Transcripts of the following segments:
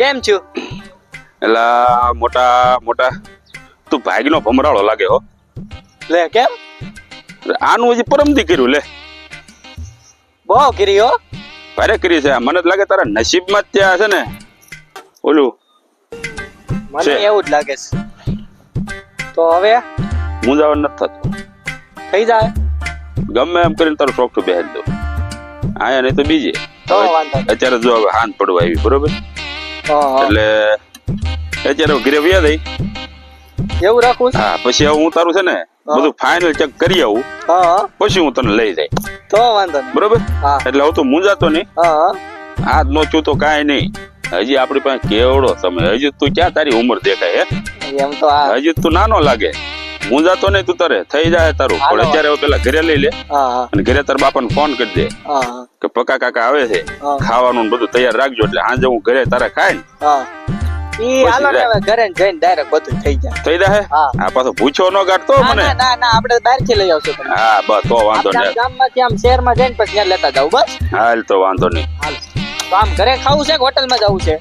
કેમ છો? એટલે મોટા મોટા તું ભાગનો ભમરાળો લાગે હો. લે કેમ? આનું હજી પરમદી કર્યું લે. બહુ કરી હો. ભારે કરી છે. મને લાગે તારા નસીબમાં જ ત્યાં છે ને. ઓલું મને એવું જ લાગે છે. તો હવે મૂંઝાવણ નથી થતો. થઈ જાય. ગમે એમ કરીને તારું શોખ બેહાડ દો આયા નહીં તો બીજે. અત્યારે જો હવે હાથ પડવા આવી બરોબર? હા, હા. એટલે અત્યારે ઘરે વ્યા દઈ. એવું રાખવું હા પછી હવે હું તારું છે ને બધું ફાઇનલ ચેક કરી આવું. હા. પછી હું તને લઈ જાય. તો વાંધો નહીં. બરોબર? હા. એટલે હવે તું મૂંઝાતો નહીં. હા. હાથ નો છું તો કાંઈ નહીં. હજી આપણી પાસે કેવડો સમય. હજી તું ક્યાં તારી ઉંમર દેખાય હે? એમ તો હજી તું નાનો લાગે. મૂંઝાતો નહીં તું તારે. થઈ જાય તારું. પણ અત્યારે પેલા ઘરે લઈ લે. અને ઘરે તાર બાપાને ફોન કરી દે. કે પકા કાકા આવે છે. ખાવાનું બધું તૈયાર રાખજો. એટલે આજે હું ઘરે તારે ખાય ને ઘરે જઈને ડાયરેક્ટ બધું થઈ જાય. થઈ જાય? આ પાછો પૂછો ન ગાઢતો ના મને? ના ના ના આપણે બહારથી લઈ આવશું હા બસ તો વાંધો નહીં. આમ નહીં ગામમાંથી આમ શહેરમાં જઈને પછી ત્યાં લેતા જાવ બસ? હાલ તો વાંધો નહીં. હાલ. તો આમ ઘરે ખાવું છે કે હોટલમાં જવું છે?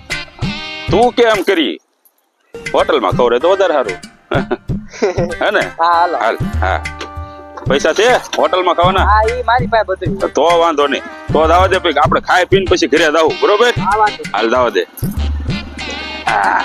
તું કેમ કરી? હોટલમાં ખવરે તો વધારે સારું. હે ને? હાલ. હાલ હા. પૈસા છે? હોટલમાં ખાવાના? હા એ મારી પાસે બધું તો વાંધો નહીં. તો દાવા દે પછી આપણે ખાઈ પીને પછી ઘરે જાવું બરોબર? હાલ દાવા દે. આ.